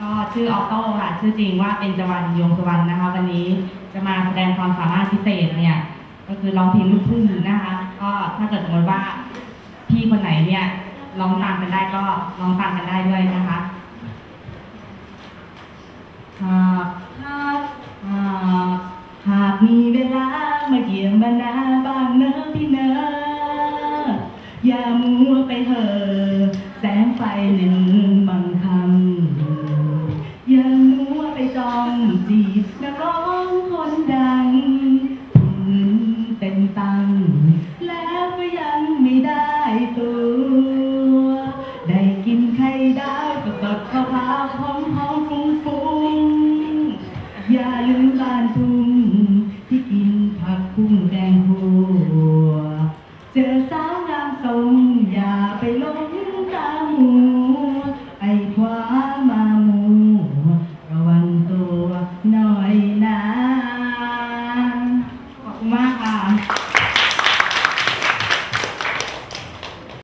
ก็ชื่อออโต้ค่ะชื่อจริงว่าเป็นจวันยงสวรรณนะคะ วันนี้จะมาแสดงความสามารถพิเศษเนี่ย ก็คือร้องเพลงลูกทุ่งนะคะ ก็ถ้าเกิดสมมติว่าพี่คนไหนเนี่ยร้องตามกันได้ก็ร้องตามกันได้ด้วยนะคะหากหากหากหากมีเวลามาเยี่ยมบรรดาบ้างเนอะพี่เนอะอย่ามัวไปเหอะแสงไฟหนึ่ง จ้องจีบนักร้องคนดังเงินเป็นตัง แล้วก็ยังไม่ได้ตัว ได้กินไข่ดาวสดๆข้าวขาหอมหอมฟุ้งฟุ้งอย่าลืมบ้านทุ่งที่กินผักกุ้งแดงหัว เจอสาวงามทรงอย่าไปลง 那